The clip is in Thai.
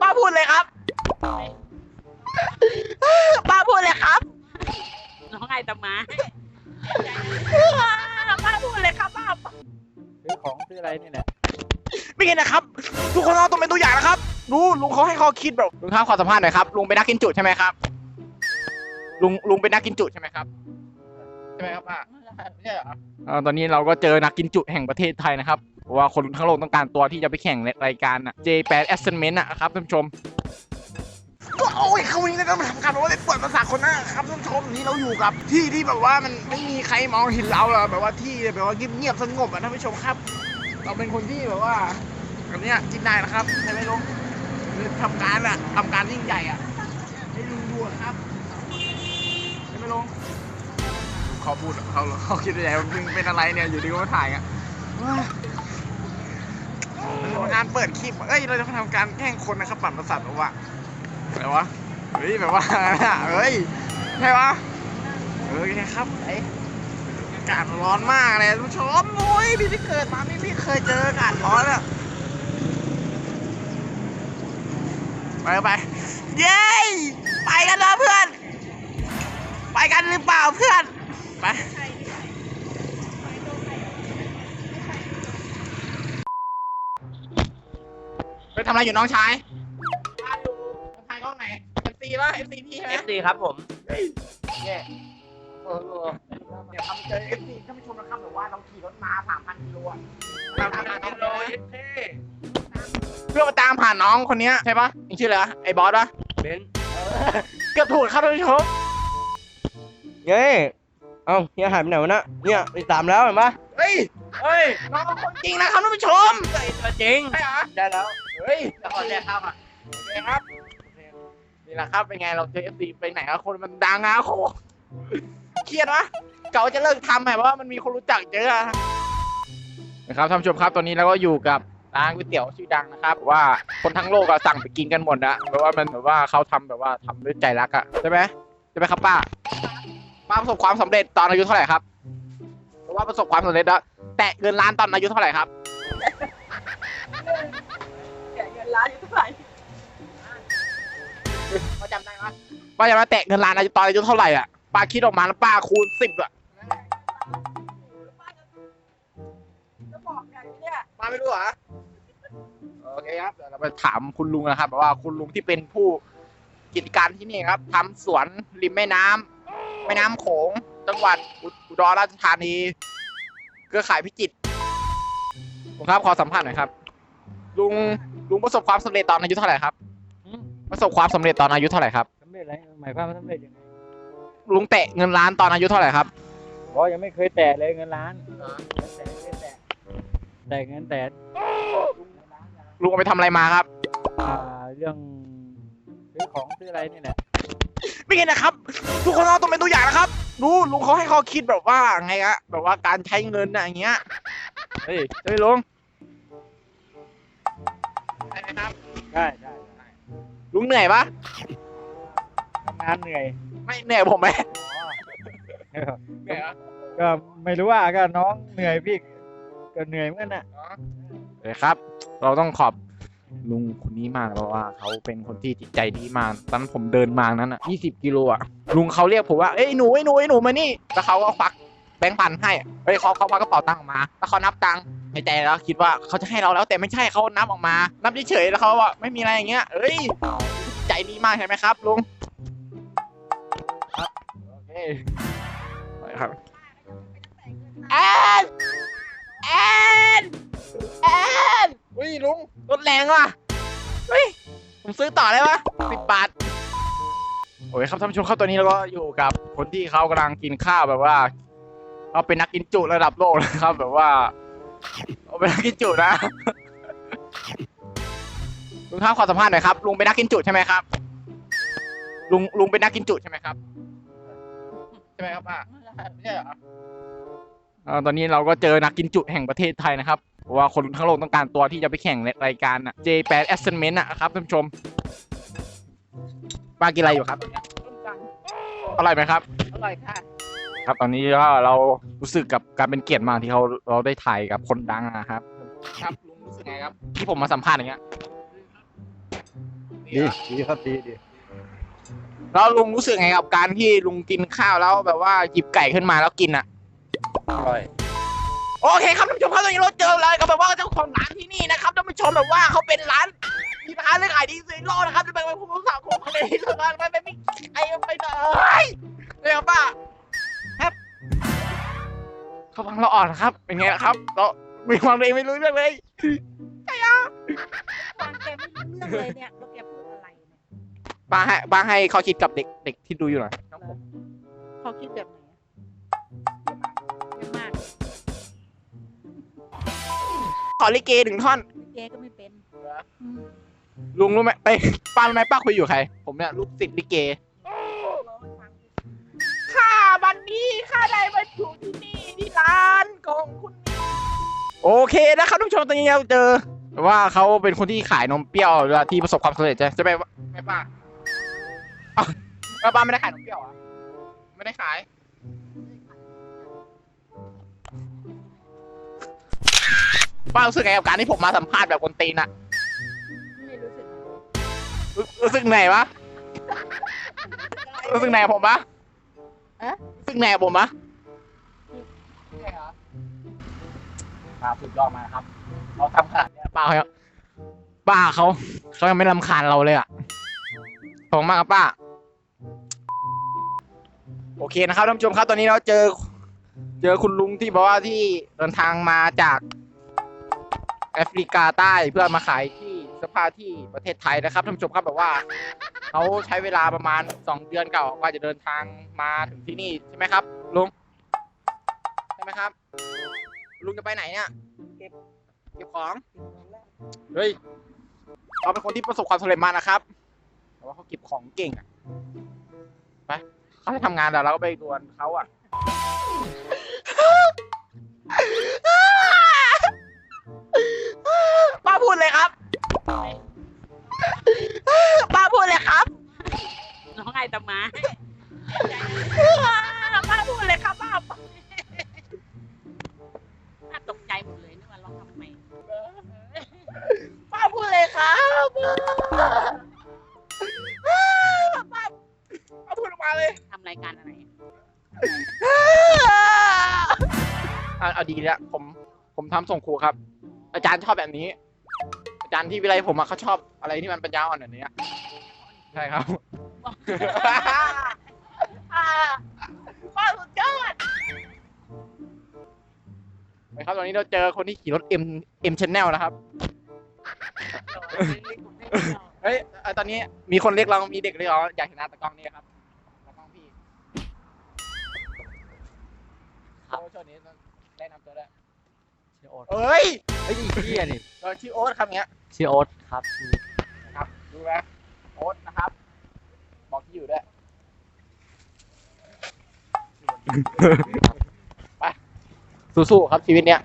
ป้าพูดเลยครับ ป้าพูดเลยครับ น้องไอ้ตะมาป้าพูดเลยครับป้าซื้อของซื้ออะไรนี่แหละไม่เห็นนะครับ ทุกคนเราต้องเป็นตัวอย่างนะครับดูลุงเขาให้ข้อคิดแบบลุงครับขอสัมภาษณ์หน่อยครับ ลุงเป็นนักกินจุใช่ไหมครับ ลุงลุงเป็นนักกินจุใช่ไหมครับ ใช่ไหมครับป้า ไม่ใช่เหรอเอ่อตอนนี้เราก็เจอนักกินจุแห่งประเทศไทยนะครับเพราะว่าคนทั้งโลกต้องการตัวที่จะไปแข่งในรายการน่ะ J8 Ascendment นะครับท่านผู้ชม ก็โอ้ยเขาวันนี้เรามาทำการแบบว่าได้เปิดภาษาคนนะครับท่านผู้ชมนี่เราอยู่กับ ที่ที่แบบว่ามันไม่มีใครมองเห็นเราหรอกแบบว่าที่แบบว่าเงียบๆสงบอะท่านผู้ชมครับ เราเป็นคนที่แบบว่าแบบเนี้ยจิ้มได้นะครับใช่ไหมลุงคือทำการอะทำการยิ่งใหญ่อะให้ลุงดูอะครับใช่ไหมลุง เขาพูดอะเขาเขาคิดอะไรว่ามึงเป็นอะไรเนี่ยอยู่ดีก็มาถ่ายอะว้าเราจะทำการเปิดคลิปเอ้ยเราจะทำการแกล้งคนนะครับปั่นประสาทแบบว่าอะไรวะเฮ้ยแบบว่าเฮ้ยใช่ปะเออใช่ครับไออากาศร้อนมากเลยท่านผู้ชมโอ้ยพี่ที่เกิดมาไม่ไม่เคยเจออากาศร้อนอะไปไปเย้ไปกันนะเพื่อน ไปกันหรือเปล่าเพื่อน ไปไปทำอะไรอยู่น้องชายบ้านดูน้องชายกล้องไหนเอฟซีป่ะเอฟซีพี่ใช่ไหม FC ครับผมแย่เออเออเดี๋ยวทำเจอเอฟซีท่านผู้ชมนะครับแบบว่าเราขี่รถมาสามพันกิโลอะตามหาน้องเลยเพื่อมาตามหาน้องคนเนี้ยใช่ปะนี่ชื่ออะไรวะไอ้บอสปะเบนเกือบถูกครับท่านผู้ชม เย้ เอ้าเฮียหายไปไหนวะนะเนี่ยไปตามแล้วเห็นปะเฮ้ยเฮ้ยน้องเป็นคนจริงนะครับท่านผู้ชมตัวจริงใช่เหรอได้แล้ว เฮ้ยจะขอแลกข้าวอะโอเคครับ นี่แหละครับเป็นไงเราเจอเอฟซีไปไหนอะคนมันดังอะโหเครียดวะเก่าจะเลิกทำแบบว่ามันมีคนรู้จักเยอะอะนะครับท่านผู้ชมครับตอนนี้เราก็อยู่กับร้านก๋วยเตี๋ยวชื่อดังนะครับ ว่าคนทั้งโลกอะสั่งไปกินกันหมดอะเพราะว่ามันแบบว่าเขาทำแบบว่าทำด้วยใจรักอะใช่ไหมใช่ไหมครับป้า ป้าประสบความสำเร็จตอนอายุเท่าไหร่ครับเพราะว่าประสบความสำเร็จแล้วแตะเงินล้านตอนอายุเท่าไหร่ครับแกเงินล้านอยู่เท่าไหร่ป้าจำได้ไหมป้าจำได้แตะเงินล้านอายุตอนอายุเท่าไหร่อะป้าคิดออกมาแล้วป้าคูณสิบอะจะบอกไงเนี่ยป้าไม่รู้เหรอโอเคครับเดี๋ยวเราไปถามคุณลุงนะครับแบบว่าคุณลุงที่เป็นผู้กิจการที่นี่ครับทำสวนริมแม่น้ำ แม่น้ำโขง จังหวัดอุอุดรราชธานีเครือข่ายพิจิตรผมครับขอสัมภาษณ์หน่อยครับ ลุงลุงประสบความสำเร็จตอนอายุเท่าไหร่ครับประสบความสำเร็จตอนอายุเท่าไหร่ครับสำเร็จอะไรหมายความว่าสำเร็จยังไงลุงแตะเงินล้านตอนอายุเท่าไหร่ครับบอกยังไม่เคยแตะเลยเงินล้านแต่ไม่เคยแตะแต่เงินแตะลุงเอาไปทำอะไรมาครับอ่าเรื่องซื้อของซื้ออะไรนี่แหละ ไม่เห็นนะครับ ทุกคนเราต้องเป็นตัวอย่างนะครับดูลุงเขาให้ข้อคิดแบบว่าไงอะแบบว่าการใช้เงินอะอย่างเงี้ยเฮ้ยเฮ้ยลุงใช่ไหมครับได้ได้ได้ลุงเหนื่อยปะทำงานเหนื่อยไม่เหนื่อยผมไหมอ๋อเหนื่อยเหรอก็ไม่รู้ว่าก็น้องเหนื่อยพี่ก็เหนื่อยเหมือนกันน่ะ เดี๋ยวครับ เราต้องขอบ ลุงคนนี้มากเพราะว่าเขาเป็นคนที่จิตใจดีมากตอนนั้นผมเดินมานั้นอะ20กิโลอะลุงเขาเรียกผมว่าเอ้ยหนูไอ้หนูไอ้หนูมานี่แล้วเขาก็ควักแบงค์พันให้เฮ้ยเขาเขาควักกระเป๋าตังค์ออกมาแล้วเขานับตังค์ในใจแล้วคิดว่าเขาจะให้เราแล้วแต่ไม่ใช่เขานับออกมา นับเฉยๆแล้วเขาว่าไม่มีอะไรอย่างเงี้ยเอ้ยใจดีมากใช่ไหมครับลุงครับโอเคไปครับแอนแอนแอนอุ้ย ลุงรถแรงว่ะเฮ้ยผมซื้อต่อได้ปะสิบบาทโอ้ยครับท่านผู้ชมครับตอนนี้เราก็อยู่กับคนที่เขากำลังกินข้าวแบบว่าเขาเป็นนักกินจุระดับโลกนะครับ แบบว่าเขาเป็นนักกินจุนะลุงครับขอสัมภาษณ์หน่อยครับลุงเป็นนักกินจุใช่ไหมครับลุงลุงเป็นนักกินจุใช่ไหมครับใช่ไหมครับป้าไม่ใช่เหรอเอ่อตอนนี้เราก็เจอนักกินจุแห่งประเทศไทยนะครับ เพราะว่าคนทั้งโลกต้องการตัวที่จะไปแข่งในรายการน่ะ J8 Ascendment นะครับท่านผู้ชมป้ากินอะไรอยู่ครับตอนเนี้ยอร่อยไหมครับ อร่อยค่ะโครับตอนนี้ก็เรารู้สึกกับการเป็นเกียรติมากที่เขาเราได้ถ่ายกับคนดังนะครับ ครับลุงรู้สึกไงครับ ที่ผมมาสัมภาษณ์อย่างเงี้ยดีดีครับดีดีแล้วลุงรู้สึกไงกับการที่ลุงกินข้าวแล้วแบบว่าหยิบไก่ขึ้นมาแล้วกินอะอร่อย โอเคครับท่านผู้ชมครับตอนนี้เราเจอเลยกับแบบว่าเจ้าของร้านที่นี่นะครับท่านผู้ชมแบบว่าเขาเป็นร้านมีร้านเลยขายดีสุดโลกนะครับจะไปไปพูดภาษาโคงเลยที่สุดไปไปไม่ไอ้ไปเลยเลยครับป้าครับเขาฟังเราอ่อนะครับเป็นไงล่ะครับ เรามีความเองไม่รู้เรื่องเลยฟังแกไม่รู้เรื่องเลยเนี่ยแล้วแกพูดอะไรเนี่ยป้าให้ป้าให้เขาคิดกับเด็กเด็กที่ดูอยู่หน่อยเขาคิดแบบไหน ขอลิเกหนึ่งท่อนแกก็ไม่เป็นอืมลุงรู้ไหมไปป้ารู้ไหมป้าคุยอยู่ใคร ผมเนี่ยลูกศิษย์ลิเก ร้องให้ฟังดิข้าบันนี้ข้าได้มาอยู่ที่นี่ที่ร้านของคุณนี่โอเคนะครับทุกผู้ชมตอนนี้เราเจอว่าเขาเป็นคนที่ขายนมเปรี้ยวหรือว่าที่ประสบความสำเร็จใช่ใช่ไหมวะไม่ป้าอ้าวแล้วป้าไม่ได้ขายนมเปรี้ยวเหรอะไม่ได้ขาย ป้ารู้สึกไงกับการที่ผมมาสัมภาษณ์แบบคนตีนอะไม่รู้สึกรู้รู้สึกไหนวะรู้สึกไหนกับผมปะอะรู้สึกไหนกับผมปะใช่เหรอป้าสุดยอดมากครับเขาทำขนาดเนี้ยป้าเขาป้าเขาเขายังไม่รำคาญเราเลยอะขอบคุณมากครับป้า โอเคนะครับท่านผู้ชมครับตอนนี้เราเจอ เจอคุณลุงที่บอกว่าที่เดินทางมาจาก แอฟริกาใต้เพื่อมาขายที่เสื้อผ้าที่ประเทศไทยนะครับท่านผู้ชมครับแบบว่าเขาใช้เวลาประมาณสองเดือนเก่ากว่าจะเดินทางมาถึงที่นี่ใช่ไหมครับลุงใช่ไหมครับ ลุงจะไปไหนเนี่ยเก็บเก็บของเฮ้ยเขาเป็นคนที่ประสบความสำเร็จมากนะครับแต่ว่าเขาเก็บของเก่งอะไปเขาจะทำงานแต่เราก็ไปดวนเขาอะ ดีแล้วผมผมทำส่งครูครับ อาจารย์ชอบแบบนี้ อาจารย์ที่วิไลผมอะเขาชอบอะไรที่มันปัญญาอ่อนแบบนี้ใช่ครับป้าสุดยอดไปครับตอนนี้เราเจอคนที่ขี่รถ M M Channel นะครับเฮ้ยเอ่อตอนนี้มีคนเรียกร้องมีเด็กเรียกร้องอยากเห็นหน้าตะกล้องนี่ครับตะกล้องพี่ครับช่วงนี้ แนะนำตัวด้วยชื่อโอ๊ตเอ้ยเฮ้ยเฮียนี่เราชื่อโอ๊ตครับเงี้ยชื่อโอ๊ตครับนะครับดูไหมโอ๊ตนะครับ บอกที่อยู่ด้วยไปสู้ๆครับชีวิตเนี้ย